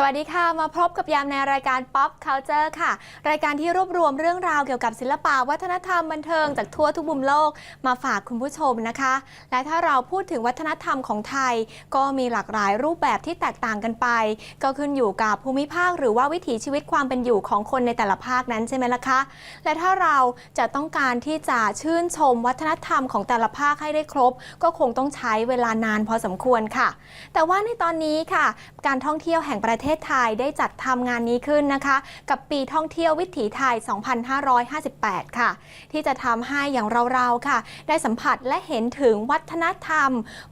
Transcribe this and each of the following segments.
สวัสดีค่ะ มาพบกับยามในรายการ Pop Culture ค่ะ รายการที่รวบรวมเรื่องราวเกี่ยวกับศิลปะวัฒนธรรมบันเทิงจากทั่วทุกมุมโลกมาฝากคุณผู้ชมนะคะ และถ้าเราพูดถึงวัฒนธรรมของไทย ก็มีหลากหลายรูปแบบที่แตกต่างกันไป ก็ขึ้นอยู่กับภูมิภาค หรือว่าวิถีชีวิตความเป็นอยู่ของคนในแต่ละภาคนั้นใช่ไหมล่ะคะและถ้าเราจะต้องการที่จะชื่นชมวัฒนธรรมของแต่ละภาคให้ได้ครบ ก็คงต้องใช้เวลานานพอสมควรค่ะ แต่ว่าในตอนนี้ค่ะ การท่องเที่ยวแห่งประเทศไทยได้จัดทำงานนี้ขึ้นนะคะ กับปีท่องเที่ยววิถีไทย 2558 ค่ะ ที่จะทำให้อย่างเราๆค่ะ ได้สัมผัสและเห็นถึงวัฒนธรรม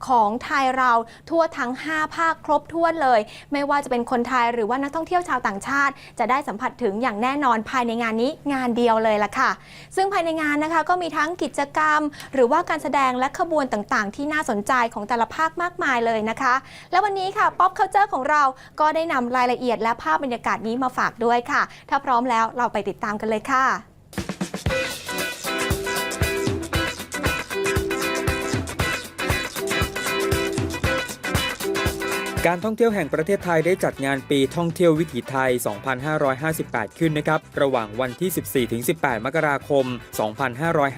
ของไทยเราทั่วทั้ง 5 ภาคครบถ้วนเลย ไม่ว่าจะเป็นคนไทยหรือว่านักท่องเที่ยวชาวต่างชาติ จะได้สัมผัสถึงอย่างแน่นอนภายในงานนี้งานเดียวเลยล่ะค่ะ ซึ่งภายในงานนะคะก็มีทั้งกิจกรรม หรือว่าการแสดงและขบวนต่างๆ ที่น่าสนใจของแต่ละภาคมากมายเลยนะคะ และวันนี้ค่ะ Pop Culture ของเราก็ได้นำรายละเอียดและภาพบรรยากาศนี้มาฝากด้วยค่ะ ถ้าพร้อมแล้วเราไปติดตามกันเลยค่ะ การท่องเที่ยวแห่งประเทศไทยได้จัดงานปีท่องเที่ยววิถีไทย 2558 ขึ้นนะครับ ระหว่างวันที่ 14-18 มกราคม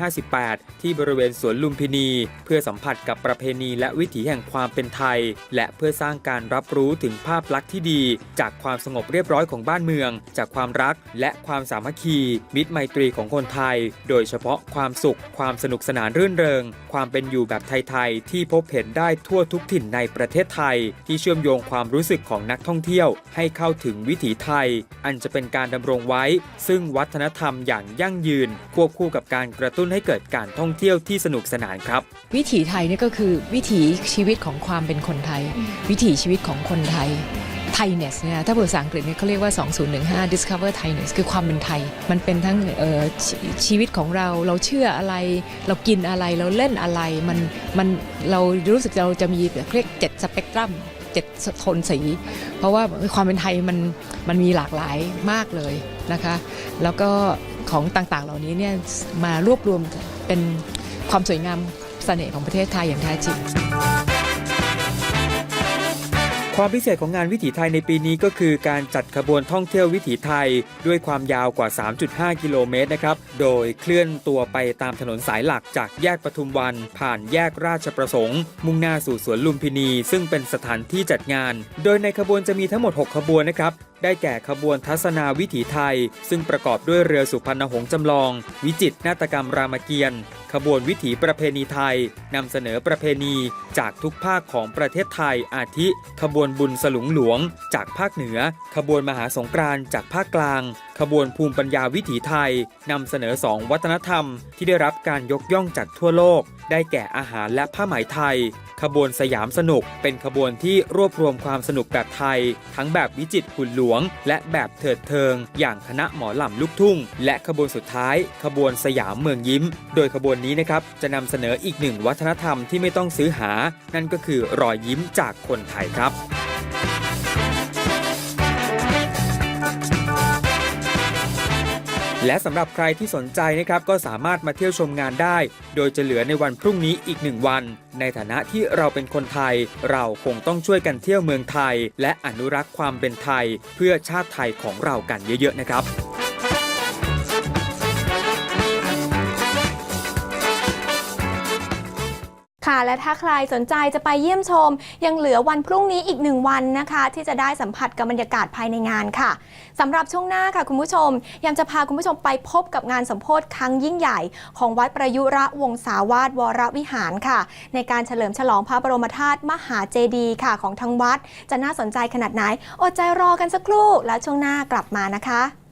2558 ที่บริเวณสวนลุมพินี เพื่อสัมผัสกับประเพณีและวิถีแห่งความเป็นไทย และเพื่อสร้างการรับรู้ถึงภาพลักษณ์ที่ดี จากความสงบเรียบร้อยของบ้านเมือง จากความรักและความสามัคคี มิตรไมตรีของคนไทย โดยเฉพาะความสุข ความสนุกสนานรื่นเริง ความเป็นอยู่แบบไทยๆที่พบเห็นได้ทั่วทุกถิ่นในประเทศไทย ที่เชื่อมโยงความรู้สึกของนักท่องเที่ยวให้เข้าถึงวิถีไทย อันจะเป็นการดำรงไว้ ซึ่งวัฒนธรรมอย่างยั่งยืน ควบคู่กับการกระตุ้นให้เกิดการท่องเที่ยวที่สนุกสนานครับ วิถีไทยนี่ก็คือวิถีชีวิตของความเป็นคนไทย วิถีชีวิตของคนไทย Thainess เนี่ยถ้าภาษาอังกฤษเนี่ยเขาเรียกว่า 2015 Discover Thainess คือความเป็นไทย มันเป็นทั้งออชีวิตของเรา เราเชื่ออะไร เรากินอะไร เราเล่นอะไร มัน มัน เรารู้สึกเราจะมีเรียกเจ็ดสเปกตรัม จ็ดโทนสี เพราะว่าความเป็นไทยมันมันมีหลากหลายมากเลยนะคะ แล้วก็ของต่างๆเหล่านี้เนี่ยมารวบรวมเป็นความสวยงามเสน่ห์ของประเทศไทยอย่างแท้จริง ความพิเศษของงานวิถีไทยในปีนี้ก็คือการจัดขบวนท่องเที่ยววิถีไทย ด้วยความยาวกว่า 3.5 กิโลเมตรนะครับ โดยเคลื่อนตัวไปตามถนนสายหลักจากแยกปทุมวัน ผ่านแยกราชประสงค์ มุ่งหน้าสู่สวนลุมพินี ซึ่งเป็นสถานที่จัดงาน โดยในขบวนจะมีทั้งหมด 6 ขบวนนะครับ ได้แก่ขบวนทัศนาวิถีไทย ซึ่งประกอบด้วยเรือสุพรรณหงษ์จำลอง วิจิตรนาฏกรรมรามเกียรติ์ขบวนวิถีประเพณีไทยนำเสนอประเพณีจากทุกภาคของประเทศไทยอาทิ ขบวนบุญสลุงหลวง จากภาคเหนือ ขบวนมหาสงกรานต์จากภาคกลาง ขบวนภูมิปัญญาวิถีไทยนำเสนอสองวัฒนธรรม ที่ได้รับการยกย่องจากทั่วโลก ได้แก่อาหารและผ้าไหมไทย ขบวนสยามสนุก เป็นขบวนที่รวบรวมความสนุกแบบไทย ทั้งแบบวิจิตรหุ่นหลวง และแบบเถิดเทิง อย่างคณะหมอลำลูกทุ่ง และขบวนสุดท้าย ขบวนสยามเมืองยิ้ม โดยขบวนนี้นะครับจะนำเสนออีกหนึ่งวัฒนธรรมที่ไม่ต้องซื้อหา นั่นก็คือรอยยิ้มจากคนไทยครับ และสำหรับใครที่สนใจนะครับก็สามารถมาเที่ยวชมงานได้ โดยจะเหลือในวันพรุ่งนี้อีกหนึ่งวัน ในฐานะที่เราเป็นคนไทย เราคงต้องช่วยกันเที่ยวเมืองไทย และอนุรักษ์ความเป็นไทย เพื่อชาติไทยของเรากันเยอะๆนะครับ ค่ะ และถ้าใครสนใจจะไปเยี่ยมชม ยังเหลือวันพรุ่งนี้อีกหนึ่งวันนะคะ ที่จะได้สัมผัสกับบรรยากาศภายในงานค่ะสำหรับช่วงหน้าค่ะคุณผู้ชมยังจะพาคุณผู้ชมไปพบกับงานสมโพธิครั้งยิ่งใหญ่ ของวัดประยุระวงศาวาสวรวิหารค่ะ ในการเฉลิมฉลองพระบรมธาตุมหาเจดีย์ค่ะของทางวัด จะน่าสนใจขนาดไหนอดใจรอกันสักครู่แล้วช่วงหน้ากลับมานะคะ